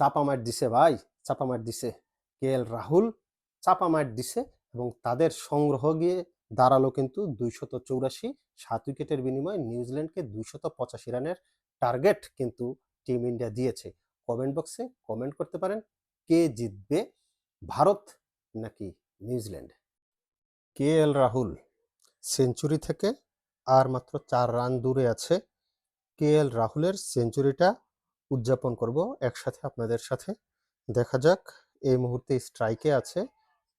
চাপা মার দিছে ভাই, চাপা মার দিছে কে এল রাহুল, চাপা মার দিছে এবং তাদের সংগ্রহ গিয়ে দাঁড়াল কিন্তু দুইশত চৌরাশি, সাত উইকেটের বিনিময়ে নিউজিল্যান্ডকে দুইশত পঁচাশি রানের টার্গেট কিন্তু টিম ইন্ডিয়া দিয়েছে। কমেন্ট বক্সে কমেন্ট করতে পারেন, কে জিতবে ভারত নাকি New Zealand? K L Rahul century থেকে আর মাত্র চার রান দূরে আছে। কে এল রাহুলের সেঞ্চুরিটা উদযাপন করব একসাথে আপনাদের সাথে। দেখা যাক, এই মুহূর্তে স্ট্রাইকে আছে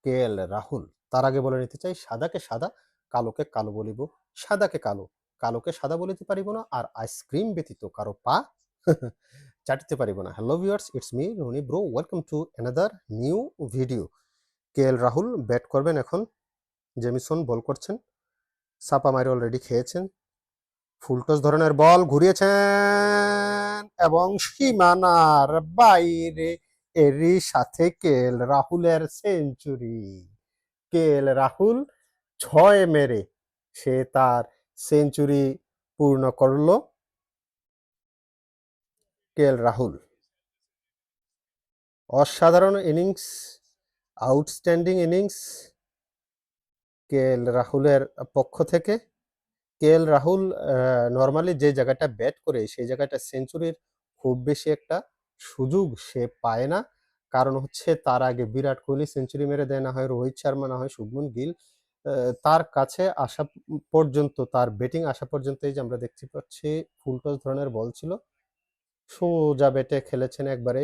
কে এল রাহুল। তার আগে বলে নিতে চাই, সাদাকে সাদা, কালোকে কালো বলিব। সাদাকে কালো, কালোকে সাদা বলিতে পারিব না আর আইসক্রিম ব্যতীত কারও পা চাটিতে পারিব না। Hello viewers it's me Roni bro welcome to another new video K L Rahul bat করবেন এখন। জেমিসন বল করছেন। সাপা মাইরে অলরেডি খেয়েছেন। ফুলটস ধরনের বল ঘুরিয়েছেন এবং সীমানার বাইরে এরই সাথে কেল রাহুলের সেঞ্চুরি। কেল রাহুল ছয় মেরে সে তার সেঞ্চুরি পূর্ণ করল। কেল রাহুল। অসাধারণ ইনিংস, আউটস্ট্যান্ডিং ইনিংস কেএল রাহুলের পক্ষ থেকে। কেএল রাহুল নর্মালি যে জায়গাটা ব্যাট করে, সেই জায়গাটা সেঞ্চুরির খুব বেশি একটা সুযোগ সে পায় না। কারণ হচ্ছে তার আগে বিরাট কোহলি সেঞ্চুরি মেরে দেয়, না হয় রোহিত শর্মা, না হয় শুভমন গিল। তার কাছে আসা পর্যন্ত, তার ব্যাটিং আসা পর্যন্ত এই যে আমরা দেখতে পাচ্ছি ফুলটস ধরনের বল ছিল। সোজা ব্যাটে খেলেছেন একবারে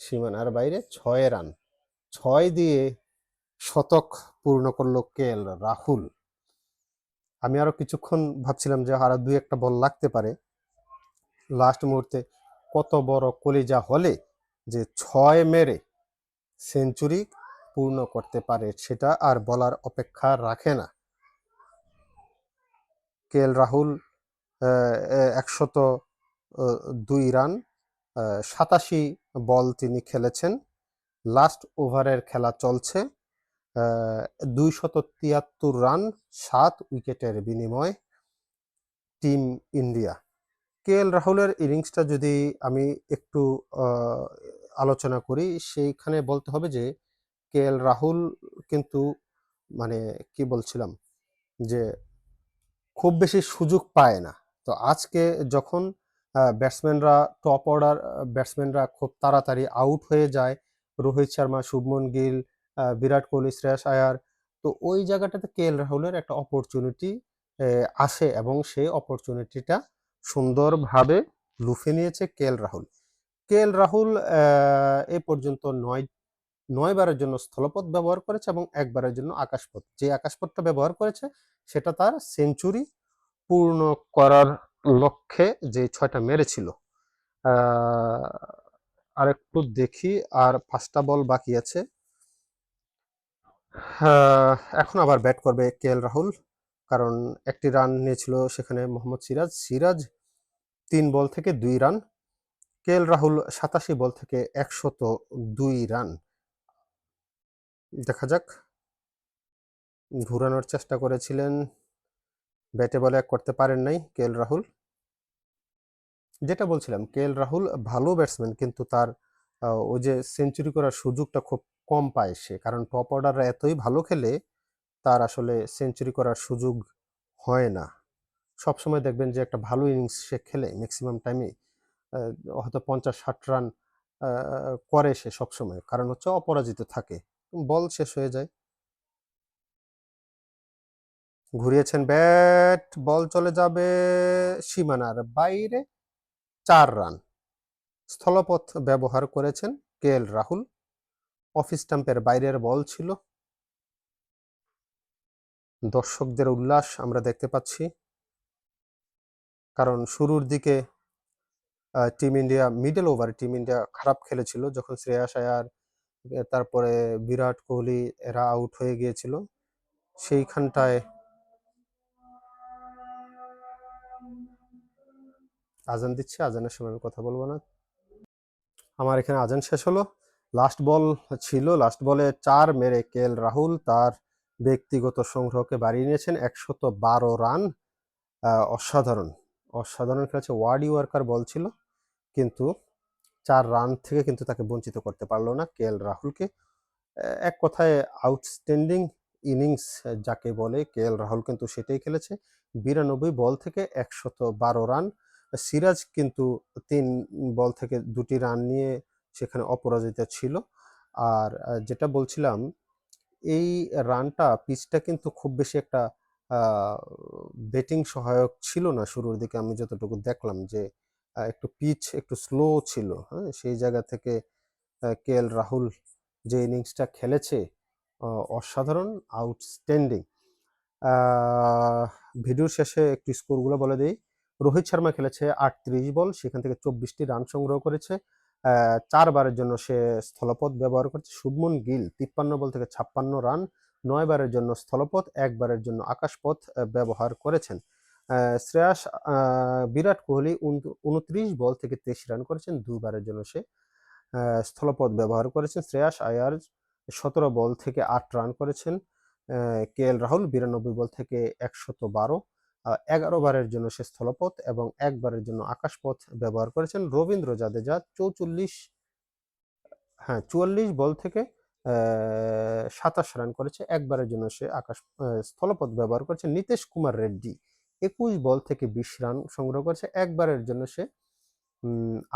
সীমানার বাইরে, ছয় রান ছয় দিয়ে শতক পূর্ণ করল কেএল রাহুল আমি আরও কিছুক্ষণ ভাবছিলাম যে আরও দুই একটা বল লাগতে পারে। লাস্ট মুহূর্তে কত বড় কলিজা হলে যে ছয় মেরে সেঞ্চুরি পূর্ণ করতে পারে সেটা আর বলার অপেক্ষা রাখে না। কেএল রাহুল একশত দুই রান সাতাশি বল তিনি খেলেছেন। লাস্ট ওভারের খেলা চলছে। দুইশত তিয়াত্তর রান, সাত উইকেটের বিনিময় টিম ইন্ডিয়া। কে এল রাহুলের ইনিংসটা যদি আমি একটু আলোচনা করি, সেইখানে বলতে হবে যে, কে এল রাহুল কিন্তু মানে কি বলছিলাম, যে, খুব বেশি সুযোগ পায় না। তো আজকে যখন ব্যাটসম্যানরা টপ অর্ডার, ব্যাটসম্যানরা খুব তাড়াতাড়ি আউট হয়ে যায়, রোহিত শর্মা, শুভমন গিল বিরাট কোহলি শ্রেয়াস আয়ার। তো ওই জায়গাটাতে কে এল রাহুলের একটা অপরচুনিটি আসে এবং সেই অপরচুনিটিটা সুন্দরভাবে লুফে নিয়েছে কে এল রাহুল। কে এল রাহুল এ পর্যন্ত নয় নয় বারের জন্য স্থলপথ ব্যবহার করেছে এবং একবারের জন্য আকাশপথ। যে আকাশপথটা ব্যবহার করেছে সেটা তার সেঞ্চুরি পূর্ণ করার লক্ষ্যে যে ছয়টা মেরেছিল। আহ, আরেকটু দেখি আর পাঁচটা বল বাকি আছে। এখন আবার ব্যাট করবে কে এল রাহুল। কারণ একটি রান নিয়েছিল সেখানে মোহাম্মদ সিরাজ। সিরাজ তিন বল থেকে দুই রান কে এল রাহুল সাতাশি বল থেকে একশত দুই রান দেখা যাক। ঘুরানোর চেষ্টা করেছিলেন। ব্যাটে বলে করতে পারেন নাই কে এল রাহুল। যেটা বলছিলাম কে এল রাহুল ভালো ব্যাটসম্যান কিন্তু তার ওই যে সেঞ্চুরি করার সুযোগটা খুব কম পায় সে। কারণ টপ অর্ডাররা এতই ভালো খেলে, তার আসলে সেঞ্চুরি করার সুযোগ হয় না। সবসময় দেখবেন যে একটা ভালো ইনিংস সে খেলে ম্যাক্সিমাম টাইমে হয়তো পঞ্চাশ, ষাট রান করে সে সবসময়। কারণ হচ্ছে অপরাজিত থাকে। বল শেষ হয়ে যায়। ঘুরিয়েছেন ব্যাট বল চলে যাবে সীমানার বাইরে। চার রান স্থলপথ ব্যবহার করেছেন কে এল রাহুল। অফিস স্টাম্পের বাইরের বল ছিল। দর্শকদের উল্লাস আমরা দেখতে পাচ্ছি। কারণ শুরুর দিকে team India middle over team India খারাপ খেলেছিল যখন শ্রেয়াস আয়ার তারপরে বিরাট কোহলি এরা আউট হয়ে গিয়েছিল। সেইখানটায় আজান দিচ্ছে। আজানের সময় আমি কথা বলব না। আমার এখানে আজান শেষ হলো। লাস্ট বল ছিল। লাস্ট বলে চার মেরে কে এল রাহুল তার ব্যক্তিগত সংগ্রহকে বাড়িয়ে নিয়েছেন। একশত বারো রান। অসাধারণ। অসাধারণ খেলেছে। ওয়ার্ডি ওয়ার্কার বল ছিল। কিন্তু চার রান থেকে কিন্তু তাকে বঞ্চিত করতে পারল না কে এল রাহুলকে এক কথায় আউটস্ট্যান্ডিং ইনিংস যাকে বলে কে এল রাহুল কিন্তু সেটাই খেলেছে। বিরানব্বই বল থেকে একশত বারো রান। সিরাজ কিন্তু তিন বল থেকে দুটি রান নিয়ে সেখানে অপরাজিত ছিল। আর যেটা বলছিলাম, এই রানটা, পিচটা কিন্তু খুব বেশি একটা ব্যাটিং সহায়ক ছিল না শুরুর দিকে আমি যতটুকু দেখলাম যে একটু পিচ একটু স্লো ছিল হ্যাঁ? সেই জায়গা থেকে কে এল রাহুল যে ইনিংসটা খেলেছে অসাধারণ আউটস্ট্যান্ডিং ভিডিওর শেষে একটু স্কোরগুলো বলে দিই। রোহিত শর্মা খেলেছে আটত্রিশ বল, সেখান থেকে চব্বিশটি রান সংগ্রহ করেছে। চারবারের জন্য সে স্থলপথ ব্যবহার করছে। শুভমন গিল তিপ্পান্ন বল থেকে ছাপ্পান্ন রান, নয়বারের জন্য স্থলপথ, একবারের জন্য আকাশপথ ব্যবহার করেছেন। শ্রেয়াস বিরাট কোহলি উনত্রিশ বল থেকে তেইশ রান করেছেন, দুবারের জন্য সে স্থলপথ ব্যবহার করেছেন। শ্রেয়াস আয়ার সতেরো বল থেকে আট রান করেছেন কে এল রাহুল বিরানব্বই বল থেকে একশত বারো এগারো বারের জন্য সে স্থলপথ এবং একবারের জন্য আকাশপথ ব্যবহার করেছেন রবীন্দ্র জাদেজা চৌচল্লিশ হ্যাঁ চুয়াল্লিশ বল থেকে সাতাশ রান করেছে। একবারের জন্য সে আকাশ স্থলপথ ব্যবহার করেছে নীতিশ কুমার রেড্ডি। একুশ বল থেকে বিশ রান সংগ্রহ করেছে। একবারের জন্য সে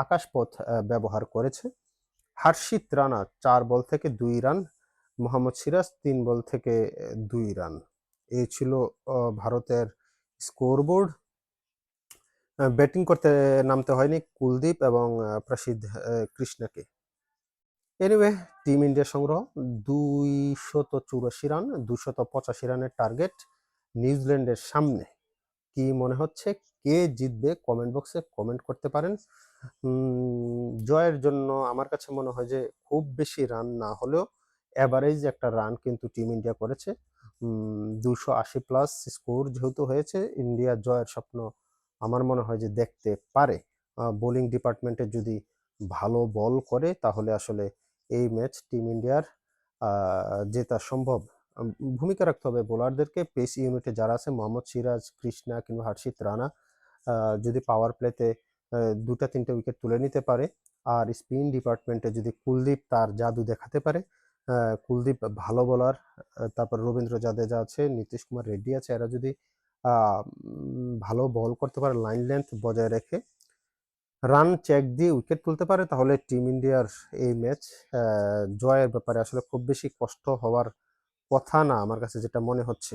আকাশপথ ব্যবহার করেছে। হার্ষিত রানা চার বল থেকে দুই রান, মোহাম্মদ সিরাজ তিন বল থেকে দুই রান। এই ছিল ভারতের স্কোরবোর্ড ব্যাটিং করতে নামতে হয়নি কুলদীপ এবং প্রসিদ্ধ কৃষ্ণাকে। এনিওয়ে টিম ইন্ডিয়া সংগ্রহ, দুইশত চুরাশি রান দুশত পঁচাশি রানের টার্গেট নিউজিল্যান্ডের সামনে। কি মনে হচ্ছে? কে জিতবে? কমেন্ট বক্সে কমেন্ট করতে পারেন। জয়ের জন্য আমার কাছে মনে হয় যে খুব বেশি রান না হলেও অ্যাভারেজ একটা রান কিন্তু টিম ইন্ডিয়া করেছে। দুশো আশি প্লাস স্কোর যেহেতু হয়েছে ইন্ডিয়া জয়ের স্বপ্ন আমার মনে হয় যে দেখতে পারে। বোলিং ডিপার্টমেন্টে যদি ভালো বল করে, তাহলে আসলে এই ম্যাচ টিম ইন্ডিয়ার জেতা সম্ভব। ভূমিকা রাখতে হবে বোলারদেরকে পেস ইউনিটে যারা আছে, মোহাম্মদ সিরাজ, কৃষ্ণা কিংবা হর্ষিত রানা যদি পাওয়ার প্লেতে দুটা তিনটা উইকেট তুলে নিতে পারে। আর স্পিন ডিপার্টমেন্টে যদি কুলদীপ তার জাদু দেখাতে পারে কুলদীপ ভালো বলার তারপর রবীন্দ্র জাদেজা আছে, নীতিশ কুমার রেড্ডি আছে। এরা যদি ভালো বল করতে পারে লাইন লেন্থ বজায় রেখে রান চেক দিয়ে উইকেট তুলতে পারে, তাহলে টিম ইন্ডিয়ার এই ম্যাচ জয়ের ব্যাপারে আসলে খুব বেশি কষ্ট হওয়ার কথা না আমার কাছে যেটা মনে হচ্ছে।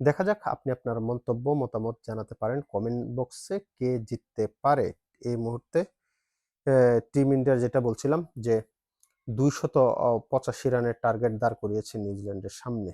দেখা যাক আপনি আপনার মন্তব্য, মতামত জানাতে পারেন কমেন্ট বক্সে কে জিততে পারে। এই মুহূর্তে টিম ইন্ডিয়ার যেটা বলছিলাম যে দুইশত পঁচাশি রানের টার্গেট দাঁড় করিয়েছে নিউজিল্যান্ডের সামনে।